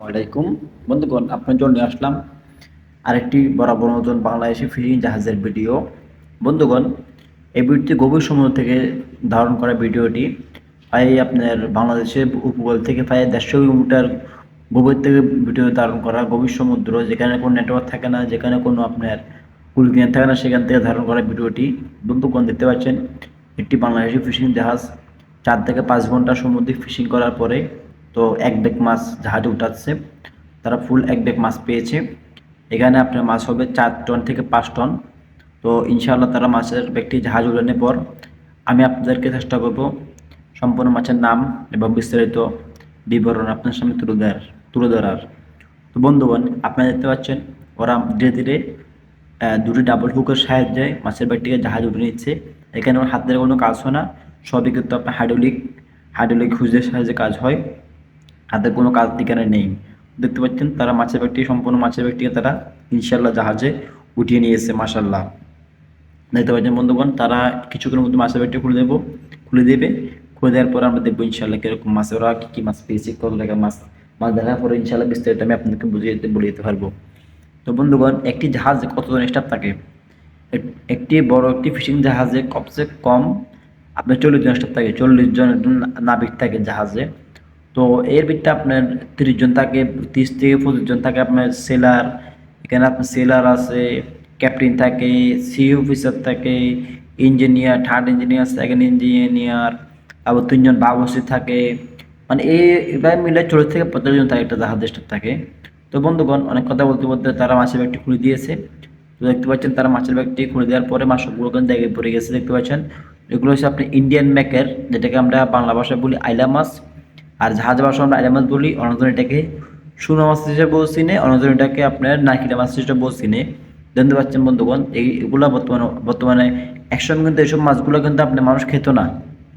ওয়ালাইকুম। বন্ধুগণ, আপনার জন্য আসলাম আরেকটি বরাবর মতন বাংলাদেশি ফিশিং জাহাজের ভিডিও। বন্ধুগণ, এই ভিডিওটি গভীর সমুদ্র থেকে ধারণ করা ভিডিওটি। প্রায় আপনার বাংলাদেশের উপকূল থেকে প্রায় দেড়শো কিলোমিটার গভীর থেকে ভিডিও ধারণ করা গভীর সমুদ্র, যেখানে কোনো নেটওয়ার্ক থাকে না, যেখানে কোনো আপনার কুলকিনে থাকে না, সেখান থেকে ধারণ করা ভিডিওটি। বন্ধুগণ, দেখতে পাচ্ছেন, একটি বাংলাদেশি ফিশিং জাহাজ চার থেকে পাঁচ ঘণ্টা সমুদ্রে ফিশিং করার পরে তো এক ডেক মাছ জাহাজে উঠাচ্ছে, তারা ফুল এক ডেক মাছ পেয়েছে। এখানে আপনার মাছ হবে চার টন থেকে পাঁচ টন। তো ইনশাআল্লাহ তারা মাছের ব্যক্তি জাহাজ উড়ানোর পর আমি আপনাদেরকে চেষ্টা করব সম্পূর্ণ মাছের নাম এবং বিস্তারিত বিবরণ আপনার সামনে তুলে দেওয়ার তুলে ধরার। তো বন্ধুগণ, আপনারা দেখতে পাচ্ছেন, ওরা ধীরে ধীরে দুটি ডাবল হুকের সাহায্যে মাছের ব্যক্তিকে জাহাজ উঠে নিচ্ছে। এখানে ওর হাতের কোনো কাজ হয় না, সবই কিন্তু আপনার হাইড্রোলিক হাইড্রোলিক হুজের সাহায্যে কাজ হয়। হাতের কোনো কাজ এখানে নেই। দেখতে পাচ্ছেন, তারা মাছের ব্যক্তি, সম্পূর্ণ মাছের ব্যাগটিকে তারা ইনশাল্লাহ জাহাজে উঠিয়ে নিয়েছে মাসাল্লাহ দেখতে পাচ্ছেন বন্ধুগণ, তারা কিছুক্ষণের মধ্যে মাছের ব্যক্তি খুলে দেবো, খুলে দেবে, খুলে দেওয়ার পর আমরা দেখব ইনশাল্লাহ কীরকম মাছ, ওরা কী কী মাছ পেয়েছে, কত টাকা মাছ মাছ দেখার পরে ইনশাল্লাহ বিস্তারিত আমি আপনাদেরকে বুঝিয়ে দিতে বলে দিতে পারব। তো বন্ধুগণ, একটি জাহাজে কতজন স্টাফ থাকে? এক- একটি বড় একটি ফিশিং জাহাজে কমসে কম আপনার চল্লিশ জন স্টাফ থাকে, চল্লিশ জন নাবিক থাকে জাহাজে। তো এর ভিত্তিতে আপনার তিরিশ জন থাকে, তিরিশ থেকে পঁচিশ জন থাকে আপনার সেলার এখানে আপনার সেলার আছে ক্যাপ্টেন থাকে সি অফিসার থাকে engineer third engineer second engineer আবার তিনজন বাবসি থাকে। মানে এই এবার মিলে চল্লিশ থেকে পঞ্চাশ জন থাকে একটা জাহাজ থাকে। তো বন্ধুগণ, অনেক কথা বলতে বলতে তারা মাছের ব্যাগটি খুলে দিয়েছে। তো দেখতে পাচ্ছেন তারা মাছের ব্যাগটি খুলে দেওয়ার পরে মাছ সবগুলো জায়গায় পড়ে গেছে, দেখতে পাচ্ছেন। এগুলো হচ্ছে আপনি ইন্ডিয়ান ম্যাকের যেটাকে আমরা বাংলা ভাষায় বলি আইলা মাছ। আর জাহাজ ভাষা আমরা আইলা মাছ বলি অনজন এটাকে সুনো মাছ হিসেবে বলছি নে এটাকে আপনার নারকিলা মাছ হিসেবে বলছি নে জানতে পারছেন বন্ধুগণ, এই এগুলো বর্তমানে বর্তমানে একসময় কিন্তু এইসব মাছগুলো কিন্তু আপনি মানুষ খেত না।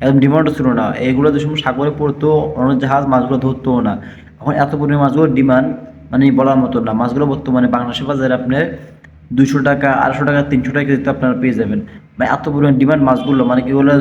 একদম ডিমান্ডও ছিল না। এইগুলো যে সময় সাগরে পড়তো, অন্য জাহাজ মাছগুলো ধরতো না। এখন এত পরিমাণ মাছগুলো ডিমান্ড মানে বলার মতো না। মাছগুলো বর্তমানে বাংলাদেশের বাজারে আপনার দুশো টাকা, আড়াইশো টাকা, তিনশো টাকা দিতে আপনারা পেয়ে যাবেন। মানে এত পরিমাণ ডিমান্ড মাছগুলো মানে কি বলে